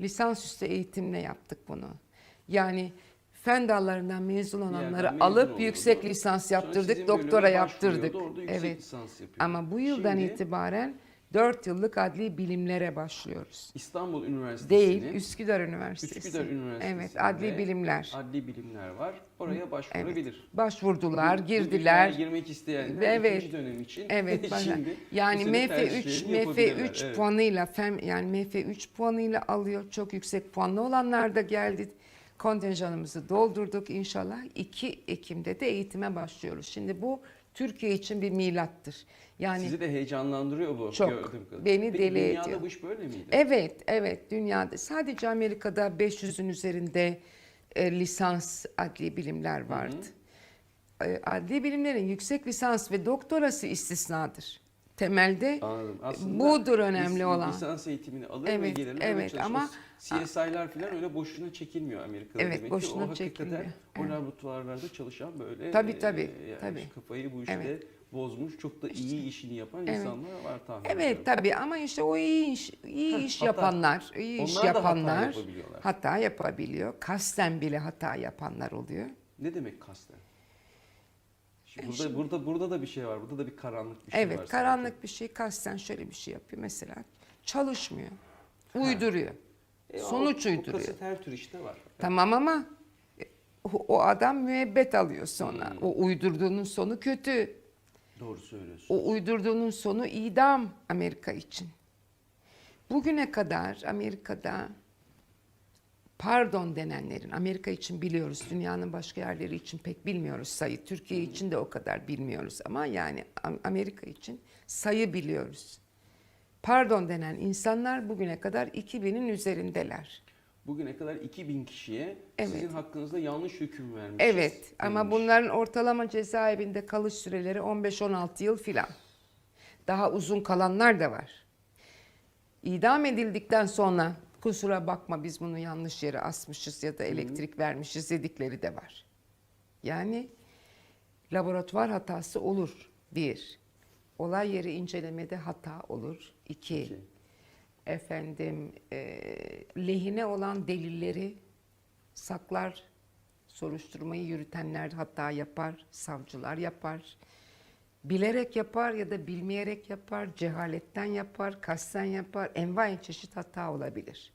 Lisansüstü eğitimle yaptık bunu. Yani fen dallarından mezun olanları mezun alıp oldu. yüksek lisans yaptırdık, doktora yaptırdık. Evet. Ama bu yıldan Şimdi itibaren 4 yıllık adli bilimlere başlıyoruz. İstanbul Üniversitesi'nin Değil, Üsküdar Üniversitesi. Üsküdar Üniversitesi'nde Evet, adli bilimler. Adli bilimler var. Oraya başvurabilir. Başvurdular, Bugün girdiler. dünyaya girmek isteyenler Evet. ikinci dönem için Evet, şimdi yani bu sene MF3 tercihlerini MF3 yapabilirler. Evet. puanıyla fem yani MF3 puanıyla alıyor. Çok yüksek puanlı olanlar da geldi. Kontenjanımızı doldurduk inşallah. 2 Ekim'de de eğitime başlıyoruz. Şimdi bu Türkiye için bir milattır. Yani Sizi de heyecanlandırıyor bu. Çok. kadarıyla. Beni Peki deli dünyada ediyor. bu iş böyle miydi? Evet, evet dünyada sadece Amerika'da 500'ün üzerinde e, lisans adli bilimler vardı. E, adli bilimlerin yüksek lisans ve doktorası istisnadır. Temelde Anladım. Aslında budur önemli lis- olan. Lisans eğitimini alır ve Evet, gelirler. evet ama- CSI'lar falan öyle boşuna çekilmiyor Amerika'da Evet, demek boşuna ki. O hakikaten çekilmiyor. o Evet. laboratuvarlarda çalışan böyle Tabii, e, tabii, yani tabii. kafayı bu işte Evet. bozmuş, çok da iyi işini yapan Evet. insanlar var tahmin ediyorum. Evet tabii ama işte o iyi iş, iyi iş hata. yapanlar, iyi iş hata yapanlar yapabiliyorlar. hata yapabiliyor. Kasten bile hata yapanlar oluyor. Ne demek kasten? Şimdi burada, burada burada da bir şey var. Burada da bir karanlık bir şey var. Evet, sanki. karanlık bir şey kasten şöyle bir şey yapıyor mesela. Çalışmıyor. Uyduruyor. E, o- Sonuç o, uyduruyor. kasıt her tür işte var. Tamam ama o, o adam müebbet alıyor sonra. Hmm. O uydurduğunun sonu kötü. Doğru söylüyorsun. O uydurduğunun sonu idam Amerika için. Bugüne kadar Amerika'da pardon denenlerin Amerika için biliyoruz, dünyanın başka yerleri için pek bilmiyoruz sayı. Türkiye için de o kadar bilmiyoruz ama yani Am- Amerika için sayı biliyoruz. Pardon denen insanlar bugüne kadar 2000'in üzerindeler. Bugüne kadar 2000 kişiye Evet. sizin hakkınızda yanlış hüküm vermişiz. Evet ama denilmiş. bunların ortalama cezaevinde kalış süreleri 15-16 yıl filan. Daha uzun kalanlar da var. İdam edildikten sonra kusura bakma biz bunu yanlış yere asmışız ya da elektrik vermişiz dedikleri de var. Yani laboratuvar hatası olur. Bir, olay yeri incelemede hata olur. İki, İki. efendim e, lehine olan delilleri saklar, soruşturmayı yürütenler hata yapar, savcılar yapar. Bilerek yapar ya da bilmeyerek yapar, cehaletten yapar, kasten yapar, envai çeşit hata olabilir.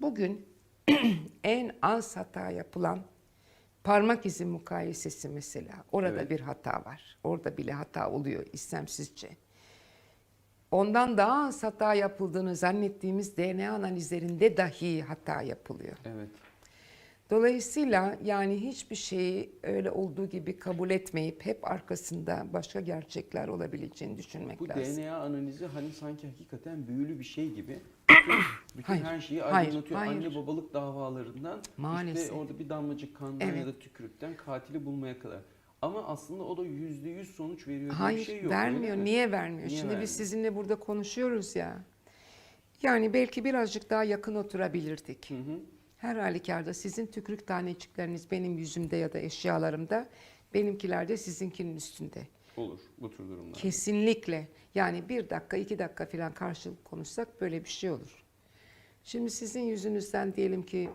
Bugün en az hata yapılan parmak izi mukayesesi mesela. Orada Evet. bir hata var. Orada bile hata oluyor istemsizce. Ondan daha az hata yapıldığını zannettiğimiz DNA analizlerinde dahi hata yapılıyor. Evet. Dolayısıyla yani hiçbir şeyi öyle olduğu gibi kabul etmeyip hep arkasında başka gerçekler olabileceğini düşünmek Bu lazım. DNA analizi hani sanki hakikaten büyülü bir şey gibi. Bütün, Hayır, her şeyi hayır, aydınlatıyor. hayır. Anne babalık davalarından Maalesef. işte orada bir damlacık kandan Evet. ya da tükürükten katili bulmaya kadar. Ama aslında o da yüzde yüz sonuç veriyor diye Hayır bir şey yok. vermiyor. öyle mi? Niye vermiyor? Niye Şimdi vermiyor? biz sizinle burada konuşuyoruz ya. Yani belki birazcık daha yakın oturabilirdik. Hı hı. Her halükarda sizin tükürük tanecikleriniz benim yüzümde ya da eşyalarımda, benimkiler de sizinkinin üstünde. Olur bu tür durumlar. Kesinlikle. Yani bir dakika, iki dakika falan karşılık konuşsak böyle bir şey olur. Şimdi sizin yüzünüzden diyelim ki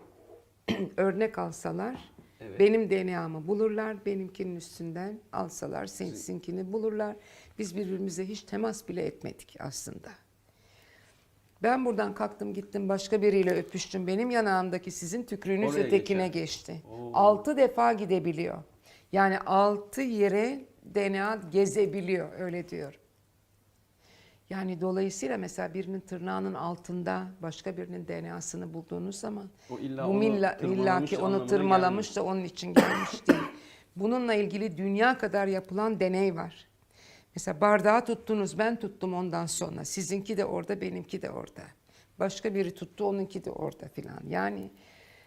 örnek alsalar, Evet. benim DNA'mı bulurlar, benimkinin üstünden alsalar, sizinkini bulurlar. Biz birbirimize hiç temas bile etmedik aslında. Ben buradan kalktım gittim başka biriyle öpüştüm. Benim yanağımdaki sizin tükrüğünüz Oraya ötekine geçer. geçti. Oo. Altı defa gidebiliyor. Yani altı yere DNA gezebiliyor öyle diyor. Yani dolayısıyla mesela birinin tırnağının altında başka birinin DNA'sını bulduğunuz zaman O illa bu milla, tırmalamış illaki onu tırmalamış da onun için gelmiş değil. Bununla ilgili dünya kadar yapılan deney var. Mesela bardağı tuttunuz, ben tuttum ondan sonra. Sizinki de orada, benimki de orada. Başka biri tuttu, onunki de orada filan. Yani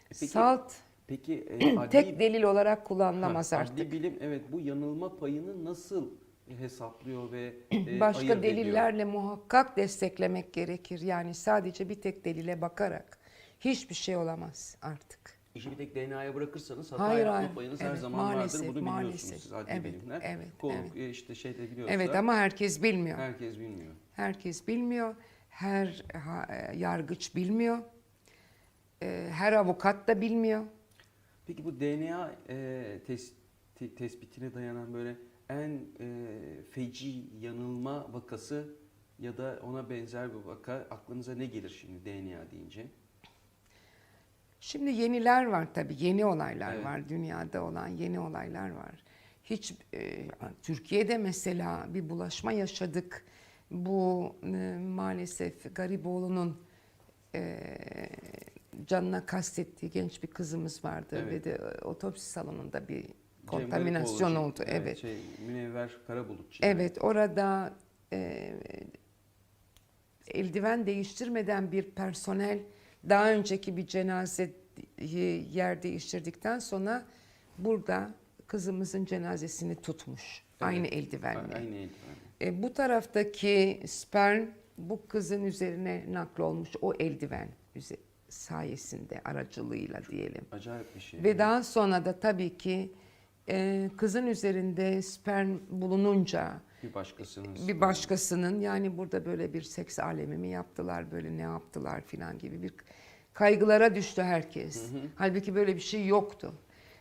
Peki, salt Peki e, adli, tek delil olarak kullanılamaz Ha, artık. Adli bilim evet bu yanılma payını nasıl hesaplıyor ve e, Başka ayırt ediyor? delillerle muhakkak desteklemek gerekir. Yani sadece bir tek delile bakarak hiçbir şey olamaz artık. İşi bir tek DNA'ya bırakırsanız hata Hayır, yapma payınız her Evet, zaman maalesef, vardır. Bunu biliyorsunuz maalesef. siz adli Evet, bilimler. evet, Kol, evet. e, işte şeyde biliyorsa Evet ama herkes bilmiyor. herkes bilmiyor. Herkes bilmiyor. Her ha- e, yargıç bilmiyor. e, her avukat da bilmiyor. Peki bu DNA e, tes- te- tespitine dayanan böyle en e, feci yanılma vakası ya da ona benzer bir vaka aklınıza ne gelir şimdi DNA deyince? Şimdi yeniler var tabii, yeni olaylar Evet. var. Dünyada olan yeni olaylar var. Hiç e, Türkiye'de mesela bir bulaşma yaşadık. Bu e, maalesef Gariboğlu'nun e, canına kastettiği genç bir kızımız vardı Evet. ve de e, otopsi salonunda bir kontaminasyon oldu. Evet. Şey, Münevver Karabulutçu. Evet, orada e, eldiven değiştirmeden bir personel daha önceki bir cenazeyi yer değiştirdikten sonra burada kızımızın cenazesini tutmuş. Evet. Aynı eldivenle. Aynı eldiven. E, bu taraftaki sperm bu kızın üzerine naklolmuş o eldiven sayesinde aracılığıyla diyelim. Acayip bir şey. Ve daha sonra da tabii ki e, kızın üzerinde sperm bulununca bir başkasının bir başkasının yani burada böyle bir seks alemi mi yaptılar böyle ne yaptılar filan gibi bir kaygılara düştü herkes. Halbuki böyle bir şey yoktu.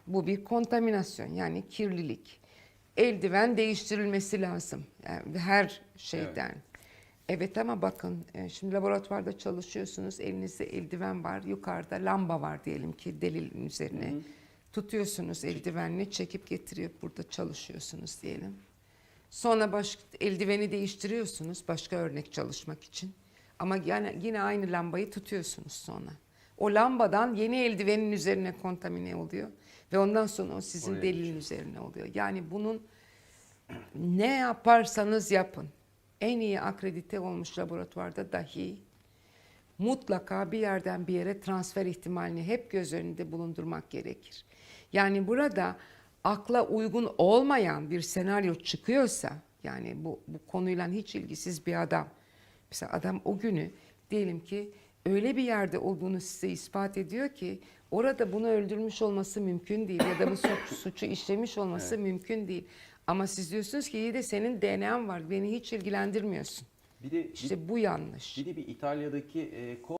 Bu bir kontaminasyon yani kirlilik. Eldiven değiştirilmesi lazım yani her şeyden. Evet. ama bakın e, şimdi laboratuvarda çalışıyorsunuz elinizde eldiven var yukarıda lamba var diyelim ki delilin üzerine. Tutuyorsunuz eldivenle çekip getirip burada çalışıyorsunuz diyelim. Sonra baş, eldiveni değiştiriyorsunuz başka örnek çalışmak için. Ama yani yine aynı lambayı tutuyorsunuz sonra. O lambadan yeni eldivenin üzerine kontamine oluyor. Ve ondan sonra o sizin Oraya delilin üzerine oluyor. Yani bunun ne yaparsanız yapın. En iyi akredite olmuş laboratuvarda dahi mutlaka bir yerden bir yere transfer ihtimalini hep göz önünde bulundurmak gerekir. Yani burada akla uygun olmayan bir senaryo çıkıyorsa yani bu, bu konuyla hiç ilgisiz bir adam mesela adam o günü diyelim ki öyle bir yerde olduğunu size ispat ediyor ki orada bunu öldürmüş olması mümkün değil ya da bu suç, suçu işlemiş olması Evet. mümkün değil. Ama siz diyorsunuz ki iyi de senin DNA'n var beni hiç ilgilendirmiyorsun. Bir de bir, İşte bu yanlış. bir de bir İtalya'daki e,